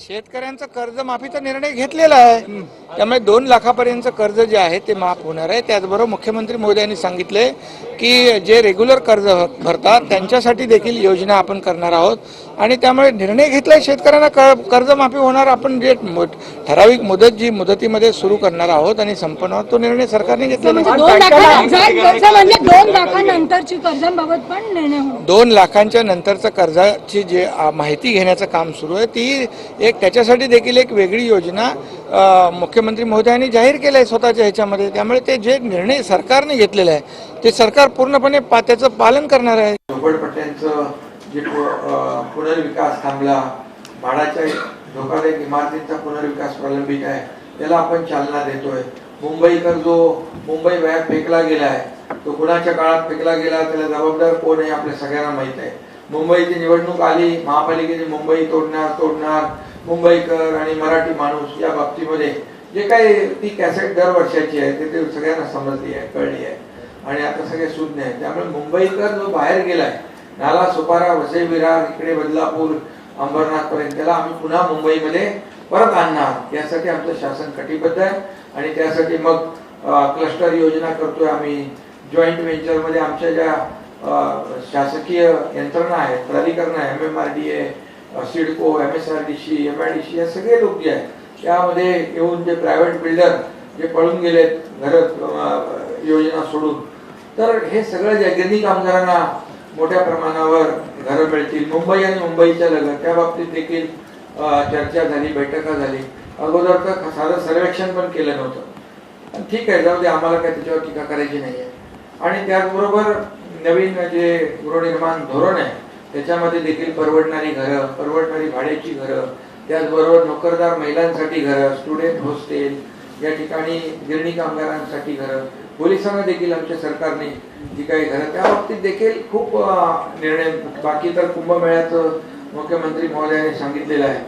शेतकऱ्यांचा कर्जमाफीचा निर्णय घेतलेला आहे. त्यामुळे दोन लाखापर्यंतचं कर्ज जे आहे ते माफ होणार आहे. त्याचबरोबर मुख्यमंत्री मोदयांनी सांगितले की जे रेग्युलर कर्ज भरतात त्यांच्यासाठी देखील योजना आपण करणार आहोत. आणि त्यामुळे निर्णय घेतलाय शेतकऱ्यांना कर- कर्जमाफी होणार आपण जे ठराविक मुदत जी मुदतीमध्ये सुरू करणार आहोत आणि संपणार तो निर्णय सरकारने घेतलेला आहे. म्हणजे दोन म्हणजे दोन लाखांच्या नंतरचं कर्जाची जे माहिती घेण्याचं काम सुरू आहे ती एक त्याच्यासाठी देखील एक वेगळी योजना अ, मुख्यमंत्री महोदयांनी जाहीर केलं आहे स्वतःच्या ह्याच्यामध्ये. त्यामुळे ते जे निर्णय सरकारने घेतलेले आहे ते सरकार पूर्णपणे पा त्याचं पालन करणार आहे. झोपडपट्ट्यांचं जे पुनर्विकास थांबला भाडाच्या धोकादायक इमारतींचा पुनर्विकास प्रलंबित आहे त्याला आपण चालना देतोय. मुंबईकर जो मुंबई वयात फेकला गेला आहे तो कुणाच्या काळात फेकला गेला त्याला जबाबदार कोण आहे आपल्या सगळ्यांना माहीत आहे. मुंबईची निवडणूक आली महापालिकेने मुंबई तोडणार तोडणार मुंबईकर आणि मराठी माणूस या बाबतीमध्ये जे काही ती कॅसेट दर वर्षाची आहे ते ते सगळ्यांना समजली आहे कळली आहे. आणि आता सगळे सुज्ञ आहे त्यामुळे मुंबईकर जो बाहेर गेलाय नाला सुपारा वसई विरार इकडे बदलापूर अंबरनाथ पर्यंत त्याला आम्ही पुन्हा मुंबईमध्ये परत आणणार. यासाठी आमचं शासन कटिबद्ध आहे. आणि त्यासाठी मग क्लस्टर योजना करतोय आम्ही. जॉईंट व्हेंचरमध्ये आमच्या ज्या शासकीय यंत्रणा आहेत प्राधिकरण आहे M M R D A CIDCO M S R D C M I D C या सगळे लोक जे आहेत त्यामध्ये येऊन जे प्रायव्हेट बिल्डर जे पळून गेलेत घर योजना सोडून. तर हे सगळं जे गिरणी कामगारांना मोठ्या प्रमाणावर घरं मिळतील. मुंबई आणि मुंबईच्या लगत त्या बाबतीत देखील चर्चा झाली बैठका झाली. अगोदर तर साधं सर्वेक्षण पण केलं नव्हतं. ठीक आहे जाऊ दे आम्हाला काय त्याच्यावर टीका करायची नाही आहे आणि त्याचबरोबर नवीन जे गृहनिर्माण धोरण आहे त्याच्यामध्ये देखील परवडणारी घरं परवडणारी भाड्याची घरं त्याचबरोबर नोकरदार महिलांसाठी घरं स्टुडंट हॉस्टेल या ठिकाणी गिरणी कामगारांसाठी घरं. पोलिसांना देखील आमच्या सरकारने जी काही घरं त्या बाबतीत देखील खूप निर्णय बाकी तर कुंभमेळ्याचं मुख्यमंत्री महोदयाने सांगितलेलं आहे.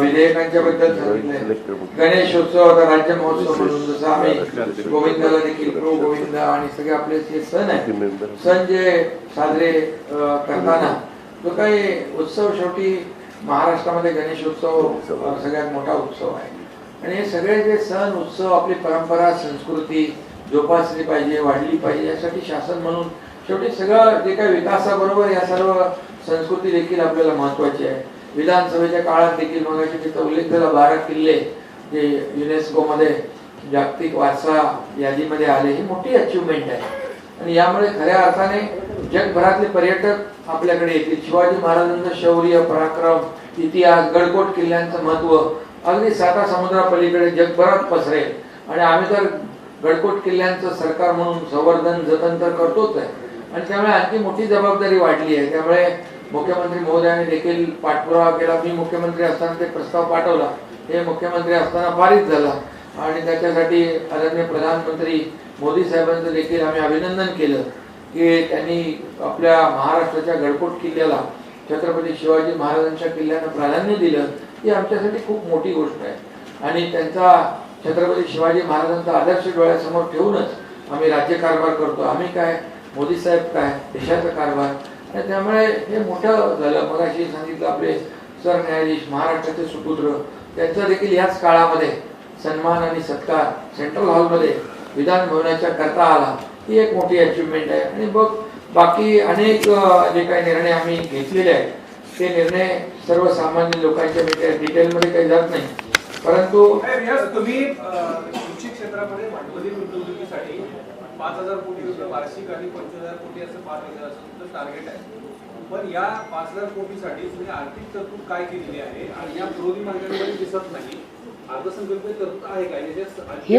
विधेयकांच्या बद्दल सांगितलं गणेशोत्सव आता राज्य महोत्सव म्हणून जसं आम्ही गोविंदाला देखील प्रो गोविंद आणि सगळे आपले जे सण आहेत सण जे साजरे करताना जो काही उत्सव शेवटी महाराष्ट्रामध्ये गणेशोत्सव सगळ्यात मोठा उत्सव आहे. आणि हे सगळे जे सण उत्सव आपली परंपरा संस्कृती जोपासली पाहिजे वाढली पाहिजे यासाठी शासन म्हणून शेवटी सगळं जे काही विकासाबरोबर या सर्व संस्कृती देखील आपल्याला महत्वाची आहे. विधानसभेच्या काळात देखील मग तिथं उल्लेख झाला बारा किल्ले जे युनेस्कोमध्ये जागतिक वारसा यादीमध्ये आले ही मोठी अचिव्हमेंट आहे. आणि यामुळे खऱ्या अर्थाने जगभरातले पर्यटक आपल्याकडे येतील. शिवाजी महाराजांचं शौर्य पराक्रम इतिहास गडकोट किल्ल्यांचं महत्त्व अगदी साता समुद्रापलीकडे जगभरात पसरेल. आणि आम्ही तर गडकोट किल्ल्यांचं सरकार म्हणून संवर्धन जतन तर करतोच आहे. आणि त्यामुळे आणखी मोठी जबाबदारी वाढली आहे. त्यामुळे मुख्यमंत्री महोदयाने देखील पाठपुरावा केला. मी मुख्यमंत्री असताना ते प्रस्ताव पाठवला. हे मुख्यमंत्री असताना पारित झाला. आणि त्याच्यासाठी आदरणीय प्रधानमंत्री मोदी साहेबांचं देखील आम्ही अभिनंदन केलं. की त्यांनी आपल्या महाराष्ट्राच्या गडकोट किल्ल्याला छत्रपती शिवाजी महाराजांच्या किल्ल्यानं प्राधान्य दिलं ही आमच्यासाठी खूप मोठी गोष्ट आहे. आणि त्यांचा छत्रपती शिवाजी महाराजांचा आदर्श डोळ्यासमोर ठेवूनच आम्ही राज्यकारभार करतो. आम्ही काय? मोदी साहेब काय? देशाचा कारभार. आणि त्यामुळे हे मोठं झालं. मगाशी सांगितलं आपले सरन्यायाधीश महाराष्ट्राचे सुपुत्र. त्यांचा देखील याच काळामध्ये सन्मान आणि सत्कार सेंट्रल हॉलमध्ये विधान भवनाच्या करता आला. ही एक मोठी अचिव्हमेंट आहे. आणि बघ बाकी अनेक जे काही निर्णय आम्ही घेतलेले आहेत ते निर्णय सर्वसामान्य लोकांच्या म्हणजे डिटेलमध्ये काही जात नाही. परंतु तुम्ही कृषी क्षेत्रामध्ये भांडवली गुंतवणुकीसाठी पाच हजार कोटी रुपये वार्षिक आणि पंचवीस हजार कोटी असं पाच हजार असं तुमचं टार्गेट आहे. पण या पाच हजार कोटीसाठी तुम्ही आर्थिक तरतूद काय केलेली आहे? आणि या विरोधी मार्गांमध्ये दिसत नाही. ही-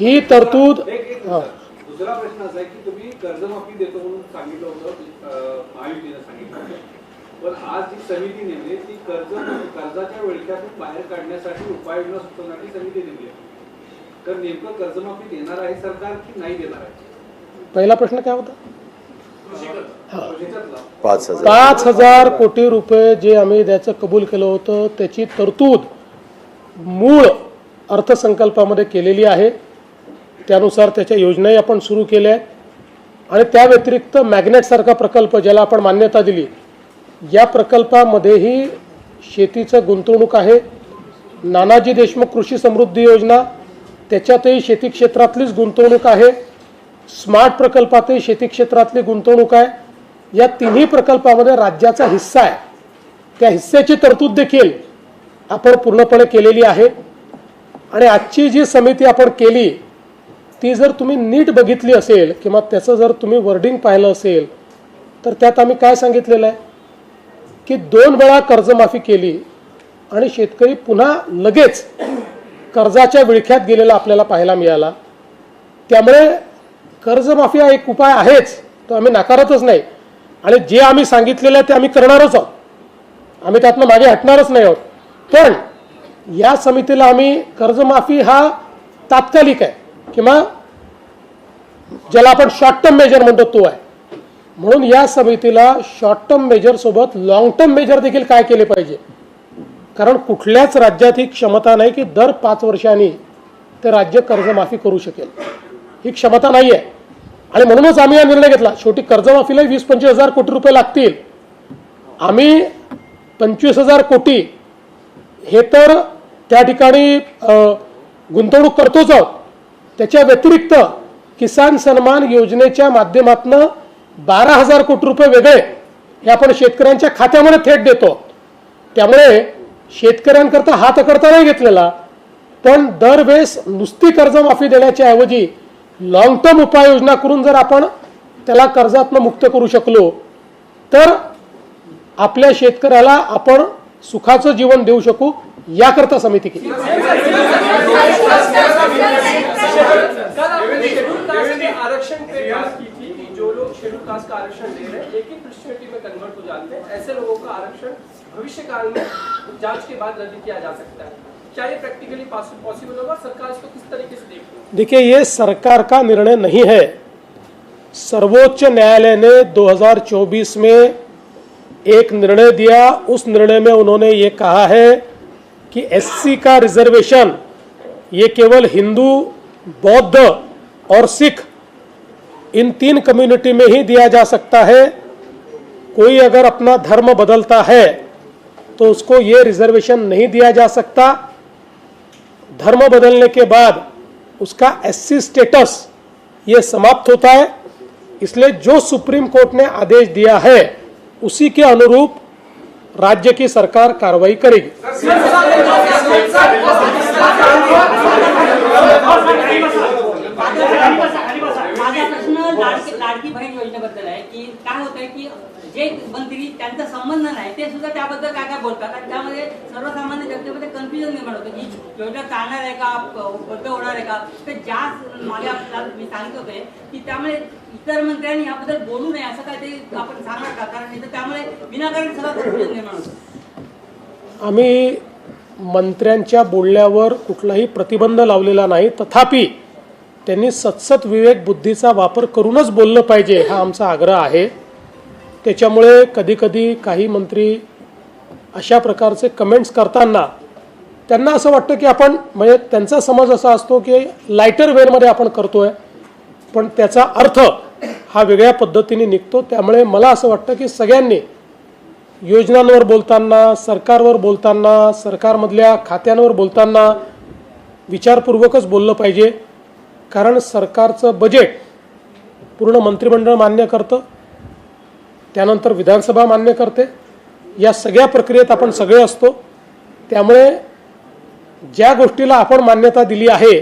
ही तरतूद- हा. दुसरा प्रश्न असा आहे की तुम्ही कर्जमाफी देतो म्हणून सांगितलं होतं महायुतीनं सांगितलं होतं. पण आज जी समिती नेमली ती कर्ज कर्जाच्या विळख्यातून बाहेर काढण्यासाठी उपाययोजना सुचवण्याची समिती नेमली आहे. तर नेमकं कर्जमाफी देणार आहे सरकार की नाही देणार आहे? पहिला प्रश्न काय होता? कृषी कर्ज. कृषीच्यातला पाच हजार. पाच हजार कोटी रुपये जे आम्ही द्यायचं कबूल केलं होतं त्याची तरतूद मूळ अर्थसंकल्पामध्ये केलेली आहे. त्यानुसार त्याच्या योजनाही आपण सुरू केल्या आहेत. आणि त्या व्यतिरिक्त मॅग्नेटसारखा प्रकल्प ज्याला आपण मान्यता दिली या प्रकल्पामध्येही शेतीचं गुंतवणूक आहे. नानाजी देशमुख कृषी समृद्धी योजना त्याच्यातही शेती क्षेत्रातलीच गुंतवणूक आहे. स्मार्ट प्रकल्पातही शेती क्षेत्रातली गुंतवणूक आहे. या तिन्ही प्रकल्पामध्ये राज्याचा हिस्सा आहे. त्या हिस्स्याची तरतूद देखील आपण पूर्णपणे केलेली आहे. आणि आजची जी समिती आपण केली ती जर तुम्ही नीट बघितली असेल किंवा त्याचं जर तुम्ही वर्डिंग पाहिलं असेल तर त्यात आम्ही काय सांगितलेलं आहे? की दोन वेळा कर्जमाफी केली आणि शेतकरी पुन्हा लगेच कर्जाच्या विळख्यात गेलेला आपल्याला पाहायला मिळाला. त्यामुळे कर्जमाफी हा एक उपाय आहेच तो आम्ही नाकारतच नाही. आणि जे आम्ही सांगितलेलं आहे ते आम्ही करणारच आहोत. आम्ही त्यातनं मागे हटणारच नाही आहोत. पण या समितीला आम्ही कर्जमाफी हा तात्कालिक आहे. किंवा ज्याला आपण शॉर्ट टर्म मेजर म्हणतो तो आहे. म्हणून या समितीला शॉर्ट टर्म मेजर सोबत लॉंग टर्म मेजर देखील काय केले पाहिजे? कारण कुठल्याच राज्यात ही क्षमता नाही की दर पाच वर्षांनी ते राज्य कर्जमाफी करू शकेल. ही क्षमता नाही आहे आणि म्हणूनच आम्ही हा निर्णय घेतला. शेवटी कर्जमाफीला वीस पंचवीस हजार कोटी रुपये लागतील. आम्ही पंचवीस हजार कोटी हे तर त्या ठिकाणी गुंतवणूक करतोच आहोत. त्याच्या व्यतिरिक्त किसान सन्मान योजनेच्या माध्यमातून बारा हजार कोटी रुपये वेगळे हे आपण शेतकऱ्यांच्या खात्यामध्ये थेट देतो. त्यामुळे शेतकऱ्यांकरता हात करता नाही घेतलेला पण दरवेळेस नुसती कर्जमाफी देण्याच्या ऐवजी लॉंग टर्म उपाययोजना करून जर आपण त्याला कर्जातनं मुक्त करू शकलो तर आपल्या शेतकऱ्याला आपण सुखाचं जीवन देऊ शकू याकरता समिती केली. शेड्यूल कास्ट का आरक्षण पे बात की थी कि जो लोग शेड्यूल कास्ट का आरक्षण ले रहे हैं एक ही पृष्ठभूमि में कन्वर्ट हो जाते हैं। ऐसे लोगों का आरक्षण भविष्य काल में जाँच के बाद रद्द किया जा सकता है। क्या ये प्रैक्टिकली पॉसिबल होगा? सरकार इसको किस तरीके से देख देखिए ये सरकार का निर्णय नहीं है। सर्वोच्च न्यायालय ने 2024 में एक निर्णय दिया, उस निर्णय में उन्होंने ये कहा है कि एससी का रिजर्वेशन ये केवल हिंदू, बौद्ध और सिख इन तीन कम्युनिटी में ही दिया जा सकता है। कोई अगर अपना धर्म बदलता है तो उसको ये रिजर्वेशन नहीं दिया जा सकता। धर्म बदलने के बाद उसका एससी स्टेटस ये समाप्त होता है। इसलिए जो सुप्रीम कोर्ट ने आदेश दिया है उसी के अनुरूप राज्य की सरकार कार्रवाई करेगी। लाडकी जे मंत्री त्यांचा संबंध नाही ते सुद्धा त्याबद्दल काय काय बोलतात? आणि त्यामध्ये सर्वसामान्य जनतेमध्ये कन्फ्युजन निर्माण होतं की योजना चालणार आहे का? बद्द होणार आहे का? तर ज्या माझ्या मी सांगित होते की त्यामुळे इतर मंत्र्यांनी याबद्दल बोलू नये असं काय ते आपण सांगणार का? कारण नाही तर त्यामुळे विनाकारण सगळं कन्फ्युजन निर्माण होतं. आम्ही मंत्र्यांच्या बोलण्यावर कुठलाही प्रतिबंध लावलेला नाही. तथापि त्यांनी सतसत विवेक बुद्धीचा वापर करूनच बोललं पाहिजे हा आमचा आग्रह आहे. त्याच्यामुळे कधीकधी काही मंत्री अशा प्रकारचे कमेंट्स करताना त्यांना असं वाटतं की आपण म्हणजे त्यांचा समज असा असतो की लायटर वेअरमध्ये आपण करतोय पण त्याचा अर्थ हा वेगळ्या पद्धतीने निघतो. त्यामुळे मला असं वाटतं की सगळ्यांनी योजनांवर बोलताना सरकारवर बोलताना सरकारमधल्या खात्यांवर बोलताना विचारपूर्वकच बोललं पाहिजे. कारण सरकारचं बजेट पूर्ण मंत्रिमंडळ मान्य करतं. त्यानंतर विधानसभा मान्य करते या सगळ्या प्रक्रियेत आपण सगळे असतो. त्यामुळे ज्या गोष्टीला आपण मान्यता दिली आहे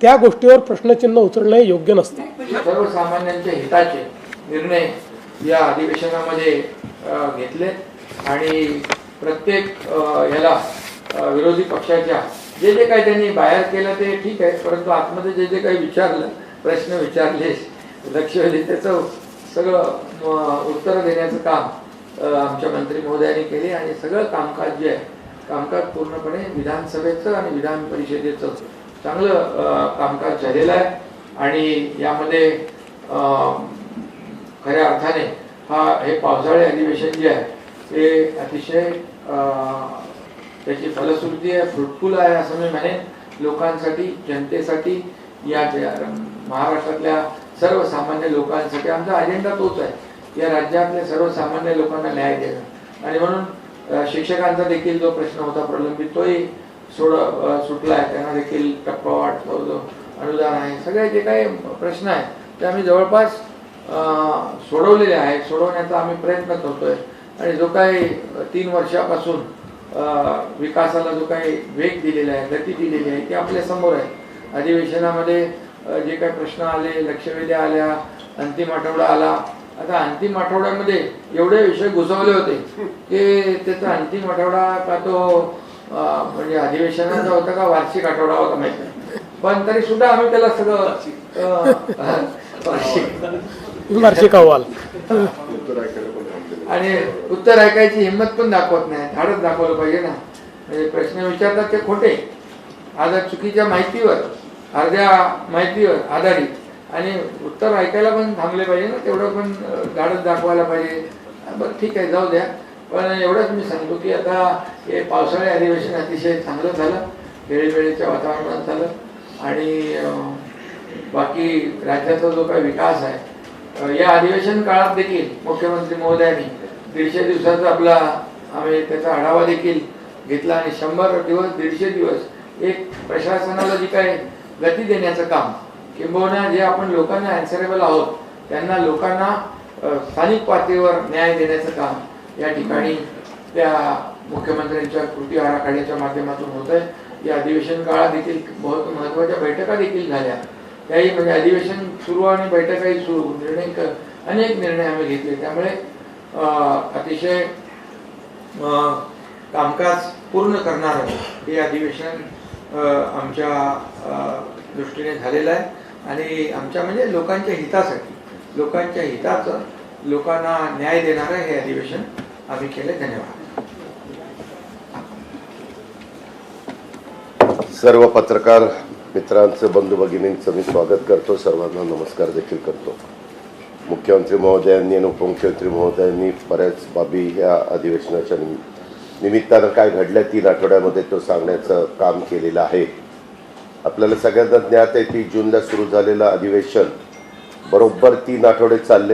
त्या गोष्टीवर प्रश्नचिन्ह उचलणे योग्य नसते. सर्वसामान्यांच्या हिताचे निर्णय या अधिवेशनामध्ये घेतले आणि प्रत्येक याला विरोधी पक्षाच्या जे जे काही त्यांनी बाहेर केलं ते ठीक आहे परंतु आतमध्ये जे जे काही विचारलं प्रश्न विचारले लक्ष त्याचं सगळं उत्तर देण्याचं काम आमच्या मंत्री महोदयांनी केले आणि सगळं कामकाज जे आहे कामकाज पूर्णपणे विधानसभेचं आणि विधान परिषदेचं चांगलं कामकाज झालेलं आहे. आणि यामध्ये खऱ्या अर्थाने हा हे पावसाळी अधिवेशन जे आहे ते अतिशय त्याची फलश्रुती आहे फ्रुटफुल आहे असं मी म्हणेन. लोकांसाठी जनतेसाठी या महाराष्ट्रातल्या सर्वसामान्य लोकांसाठी आमचा अजेंडा तोच आहे. या राज्यातल्या सर्वसामान्य लोकांना न्याय देणं. आणि म्हणून शिक्षकांचा देखील जो प्रश्न होता प्रलंबित तोही सोड सुटला आहे त्यांना देखील टप्पा वाटतो जो अनुदान आहे. सगळे जे काही प्रश्न आहेत ते आम्ही जवळपास सोडवलेले आहेत. सोडवण्याचा आम्ही प्रयत्न करतोय. आणि जो काही तीन वर्षापासून विकासाला जो काही वेग दिलेला आहे गती दिलेली आहे ती आपल्यासमोर आहे. अधिवेशनामध्ये जे काही प्रश्न आले लक्षवेधी आल्या अंतिम आठवडा आला आता अंतिम आठवड्यामध्ये एवढे विषय घुसवले होते की त्याचा अंतिम आठवडा का तो म्हणजे अधिवेशनाचा होता का वार्षिक आठवडा होता माहीत नाही. पण तरी सुद्धा आम्ही त्याला सगळं वार्षिक वार्षिक अहवाल. आणि उत्तर ऐकायची हिंमत पण दाखवत नाही. धाडच दाखवलं पाहिजे ना. म्हणजे प्रश्न विचारतात ते खोटे. आता चुकीच्या माहितीवर अर्ध्या माहितीवर आधारित. आणि उत्तर ऐकायला पण थांबले पाहिजे ना तेवढं पण अं, दाखवायला पाहिजे. बरं ठीक आहे जाऊ द्या. पण एवढंच मी सांगतो की आता हे पावसाळी अधिवेशन अतिशय चांगलं झालं वेळेवेळेच्या वातावरणात झालं. आणि बाकी राज्याचा जो काही विकास आहे या अधिवेशन काळात देखील मुख्यमंत्री महोदयांनी दीडशे दिवसाचा आपला आम्ही त्याचा आढावा देखील घेतला आणि शंभर दिवस दीडशे दिवस एक प्रशासनाला जी काय गती देण्याचं काम किंबहुना जे आपण लोकांना अन्सरेबल आहोत त्यांना लोकांना स्थानिक पातळीवर न्याय देण्याचं काम या ठिकाणी त्या मुख्यमंत्र्यांच्या कृती आराखड्याच्या माध्यमातून होत आहे या अधिवेशन काळात देखील बहुत महत्त्वाच्या बैठका देखील झाल्या. त्याही म्हणजे अधिवेशन सुरू आणि बैठकाही सुरू निर्णय अनेक निर्णय आम्ही घेतले. त्यामुळे अतिशय कामकाज पूर्ण करणारं हे अधिवेशन आमच्या दृष्टीने झालेलं आहे. आणि आमच्या म्हणजे लोकांच्या हितासाठी. लोकांच्या हिताचं लोकांना न्याय देणारं हे अधिवेशन आम्ही केलं. धन्यवाद. सर्व पत्रकार मित्रांचं बंधू भगिनींचं मी स्वागत करतो. सर्वांना नमस्कार देखील करतो. मुख्यमंत्री महोदयांनी आणि उपमुख्यमंत्री महोदयांनी बऱ्याच बाबी या अधिवेशनाच्या निमि- निमित्तानं काय घडल्या तीन आठवड्यामध्ये तो सांगण्याचं काम केलेलं आहे. आपल्याला सगळ्यांना ज्ञात आहे की जूनला सुरू झालेलं अधिवेशन. बरोबर तीन आठवडे चालले.